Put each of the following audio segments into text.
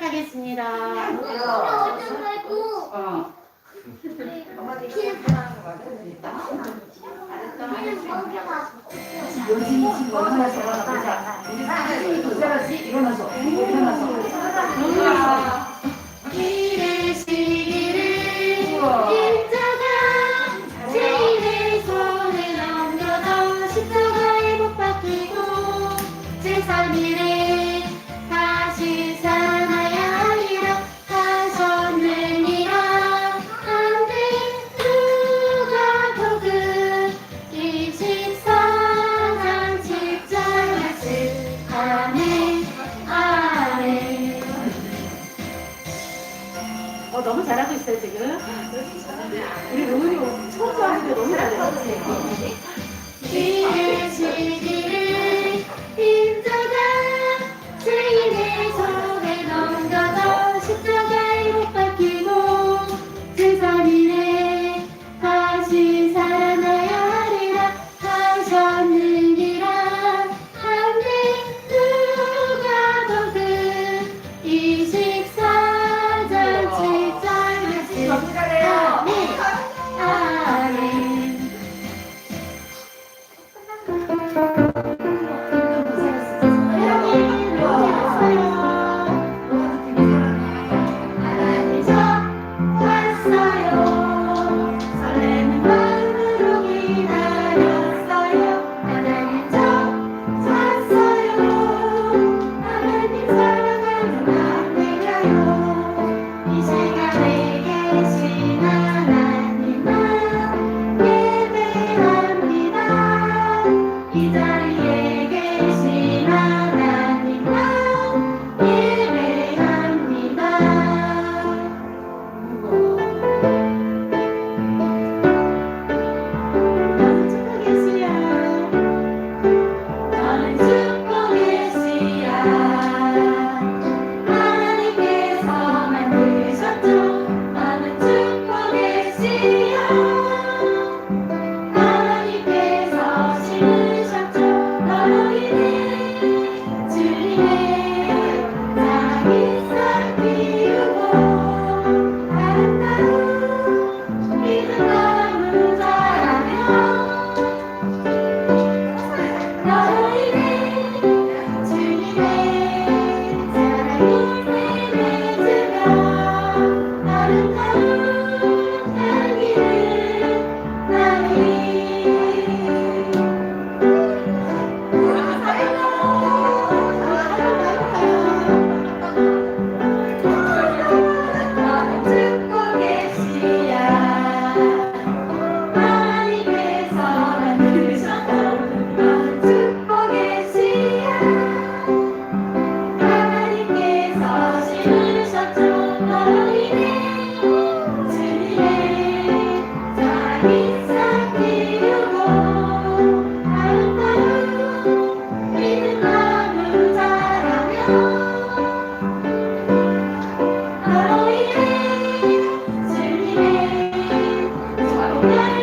시작하겠습니다. 어. 어. 어. 어, 너무 잘하고 있어요, 지금. 우리 로운이 청소하는데 너무 잘해요. 지금. Thank.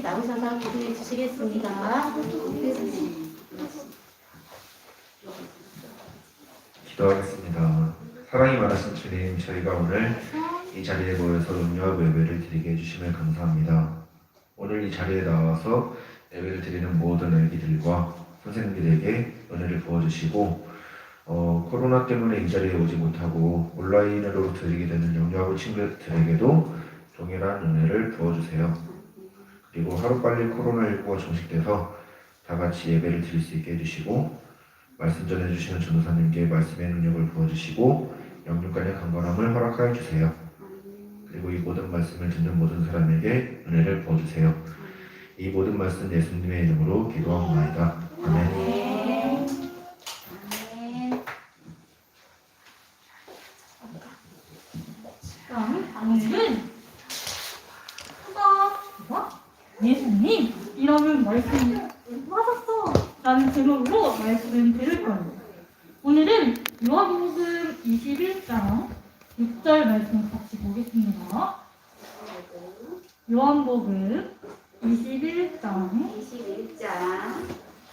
선생님 나오셔서 보도해 주시겠습니다. 기도하겠습니다. 사랑이 많으신 주님, 저희가 오늘 이 자리에 모여서荣耀 예배를 드리게 해주심을 감사합니다. 오늘 이 자리에 나와서 예배를 드리는 모든 아기들과 선생님들에게 은혜를 부어주시고 어, 코로나 때문에 이 자리에 오지 못하고 온라인으로 드리게 되는 영유아부 친구들에게도 동일한 은혜를 부어주세요. 그리고 하루빨리 코로나19가 종식돼서 다 같이 예배를 드릴 수 있게 해주시고 말씀 전해주시는 전도사님께 말씀의 능력을 부어주시고 영육간의 강건함을 허락하여 주세요. 그리고 이 모든 말씀을 듣는 모든 사람에게 은혜를 부어주세요. 이 모든 말씀 예수님의 이름으로 기도하옵나이다. 아멘. 오늘은 수다 뭐? 예수님이라는 말씀이 맞았어 라는 제목으로 말씀을 드릴 거예요. 오늘은 요한복음 21장 6절 말씀 같이 보겠습니다. 요한복음 21장 21장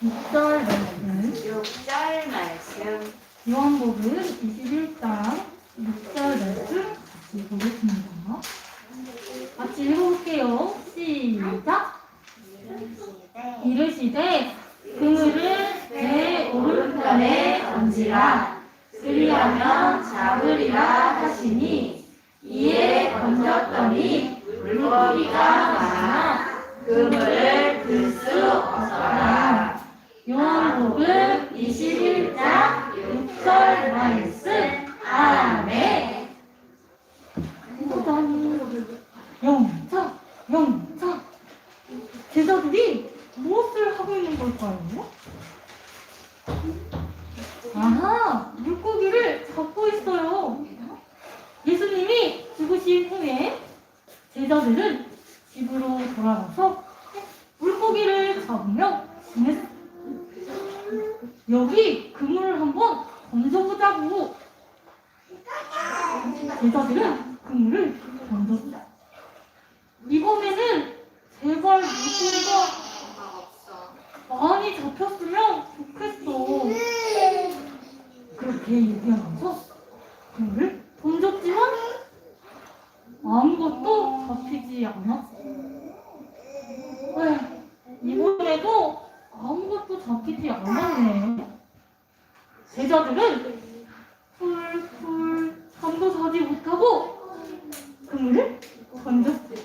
6절 말씀 6절 말씀 요한복음 21장 6절 말씀 같이 보겠습니다. 같이 읽어볼게요. 시작! 이르시되 그물을 내 오른편에 던지라 그리하면 잡으리라 하시니 이에 던졌더니 물고기가 많아 그물을 들 수 없더라 요한복음 21장 6절 말씀 아멘 영차 영차 제자들이 무엇을 하고 있는 걸까요? 아하 물고기를 잡고 있어요 죽으신 후에 제자들은 집으로 돌아가서 물고기를 잡으며 여기 그물을 한번 던져보자고. 제자들은 그물을 던졌어요 이번에는 제발 물고기가 많이 잡혔으면 좋겠어. 그렇게 얘기하면서 그물을 아무것도 잡히지 않았어 에휴, 이번에도 아무것도 잡히지 않았네. 제자들은 풀풀 잠도 자지 못하고 그물을 던졌어요.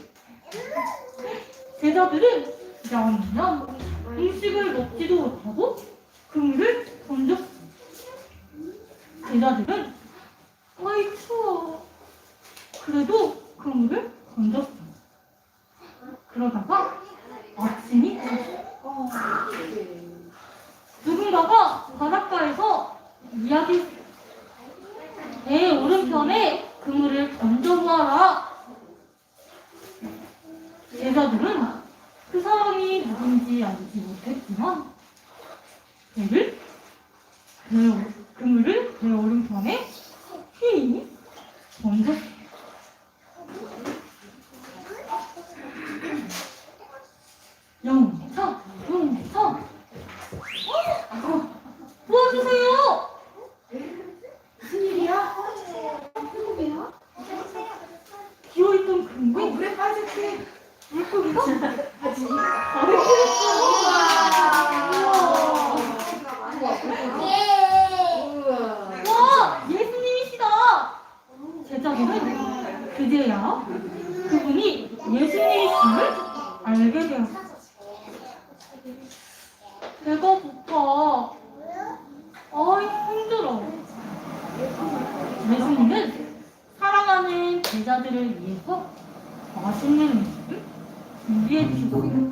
제자들은 냠냠 음식을 먹지도 못하고 그물을 던졌어요. 제자들은 아이 추워. 그래도 그물을 던졌어요. 그러다가 아침이 됐어요. 누군가가 바닷가에서 이야기 배 오른편에 그물을 던져보아라. 제자들은 그 사람이 누군지 알지 못했지만 배를 배, 오- 그 물을 배 오른 맛있는 음식을 준비해 주시고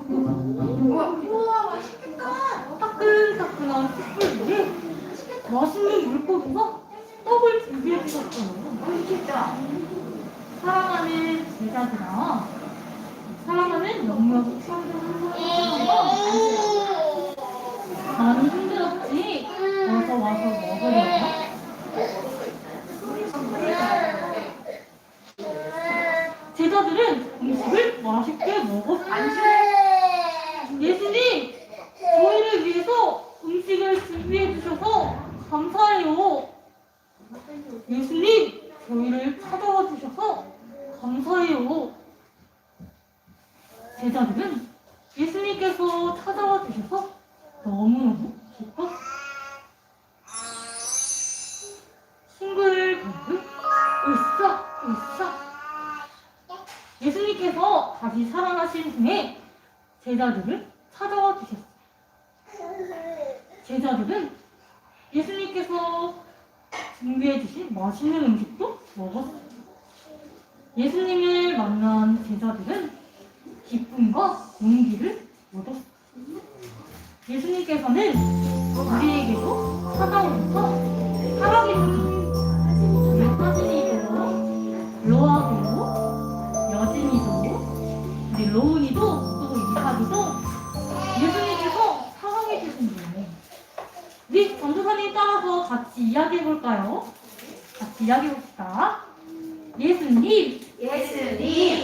제자들을 찾아와 주셨어요. 제자들은 예수님께서 준비해 주신 맛있는 음식도 먹었어요. 예수님을 만난 제자들은 기쁨과 용기를 얻었어요. 예수님께서는 우리에게도 찾아오셔서 사랑해주신 사진이도 로아도 여진이도 우리 로운이도 볼까요? 같이 이야기해봅시다. 예수님, 예수님,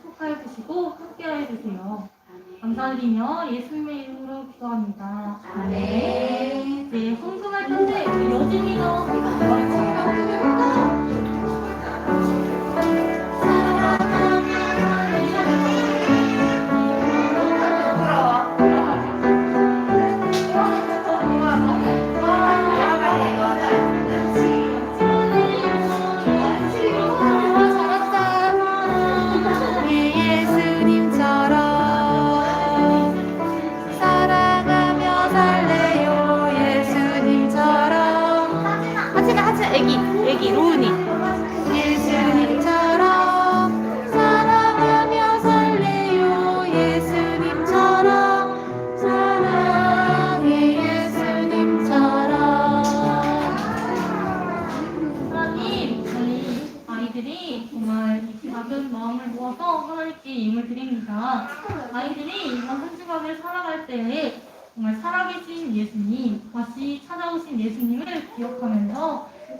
축복하여 주시고 함께하여 주세요. 감사드리며 예수님의 이름으로 기도합니다. 아멘. 네, 이제 네, 성승할 텐데 우리 여진이가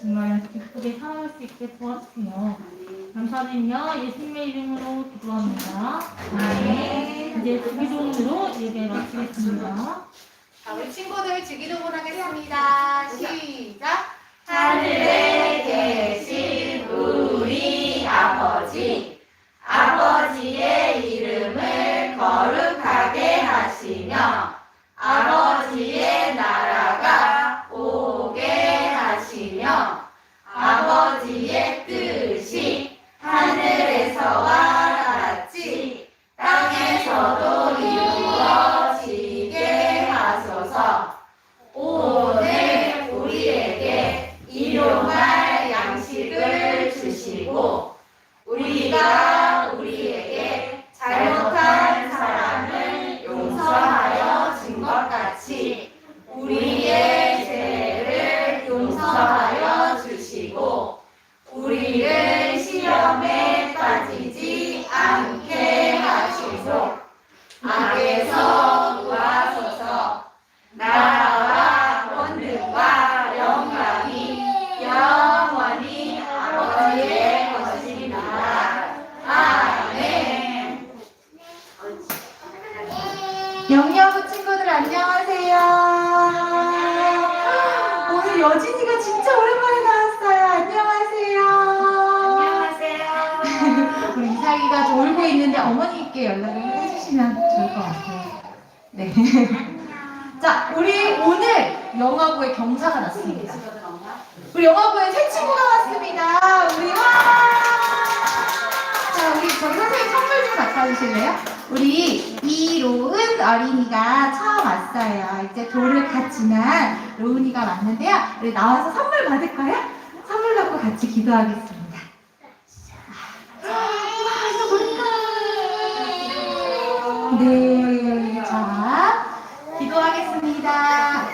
정말 기쁘게 살아갈 수 있게 도와주세요. 감사드리며 예수님의 이름으로 기도합니다. 아멘. 이제 주기도문으로 예배 마치겠습니다. 자, 우리 친구들 주기도문 하겠습니다. 시작. 하늘에 계신 네. 자, 우리 오늘 영화부에 경사가 났습니다. 우리 영화부에 새 친구가 왔습니다. 우리 와! 자, 우리 저희 선생님 선물 좀 갖다 주실래요? 우리 이로은 어린이가 처음 왔어요. 이제 돌을 갓 지난 로운이가 왔는데요. 우리 나와서 선물 받을까요? 선물 받고 같이 기도하겠습니다. 뭘까? 네, 하겠습니다.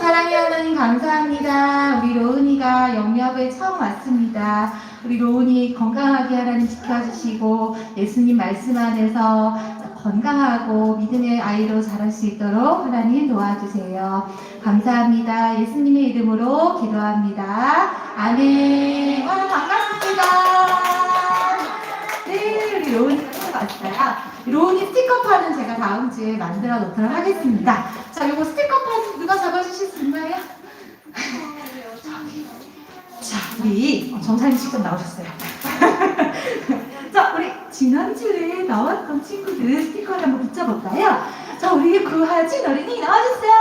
사랑의 하나님 감사합니다. 우리 로운이가 영역에 처음 왔습니다. 우리 로운이 건강하게 하나님 지켜주시고 예수님 말씀 안에서 건강하고 믿음의 아이로 자랄 수 있도록 하나님 도와주세요. 감사합니다. 예수님의 이름으로 기도합니다. 아멘. 와, 반갑습니다. 네, 우리 로운이 왔어요. 로운이 스티커판은 제가 다음 주에 만들어 놓도록 하겠습니다. 자, 요거 스티커판 누가 잡아주실 수 있나요? 자, 우리 정사님 직접 나오셨어요. 자, 우리 지난주에 나왔던 친구들 스티커를 한번 붙여볼까요? 자, 우리 그 하진 어린이 나와주세요.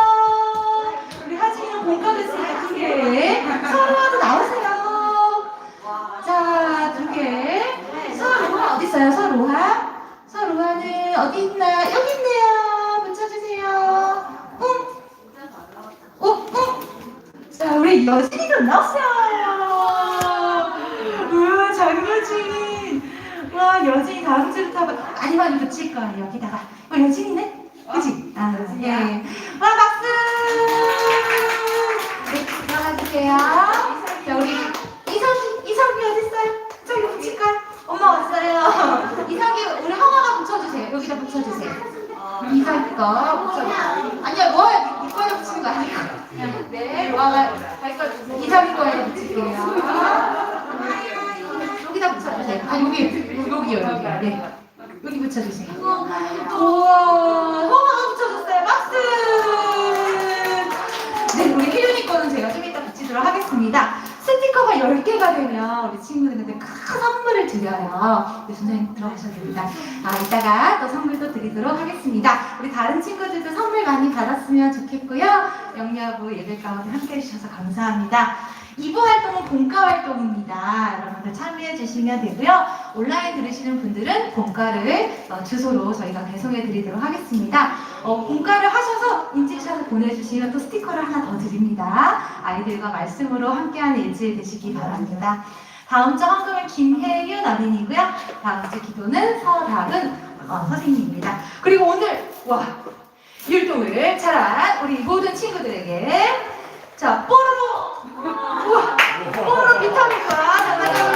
우리 하진이랑 공감했으니까 두 개. 서로와도 나오세요. 자, 두 개. 서로하 어디 있어요? 서로하? 서로하는 어디 있나? 여기 있네요. 붙여주세요. 응. 어, 응. 자, 우리 여진이도 나왔어요. 우와, 장여진. 와, 여진이 다음 주부터 많이 붙일 거예요. 여기다가. 어, 여진이네? 그치? 아, 예. 거 붙여주세요. 아니야, 뭐야? 이 거에 붙이는 거 아니고. 네, 거, 이성이 거에 붙일게요. 여기다 붙여주세요. 아, 여기, 여기요, 여기. 네. 여기 붙여주세요. 우와, 형아가 붙여줬어요. 박수! 네, 우리 혜윤이 거는 제가 좀 이따 붙이도록 하겠습니다. 스티커가 10개가 되면 우리 친구들한테 큰 선물을 드려요. 네, 선생님 들어가셔도 됩니다. 아, 이따가 또 선물도 드리도록 하겠습니다. 우리 다른 친구들도 선물 많이 받았으면 좋겠고요. 영야부 예배 가운데 함께 해주셔서 감사합니다. 2부 활동은 본가 활동입니다. 여러분들 참여해 주시면 되고요. 온라인 들으시는 분들은 본가를 어, 주소로 저희가 배송해 드리도록 하겠습니다. 어, 본가를 하셔서 인증샷을 보내주시면 또 스티커를 하나 더 드립니다. 아이들과 말씀으로 함께하는 일주일 되시기 바랍니다. 다음 주 헌금은 김혜윤 어린이고요. 다음 주 기도는 서다은 어, 선생님입니다. 그리고 오늘 와 율동을 잘한 우리 모든 친구들에게 자 뽀로로 우와 뽀로로 비타민과 장난감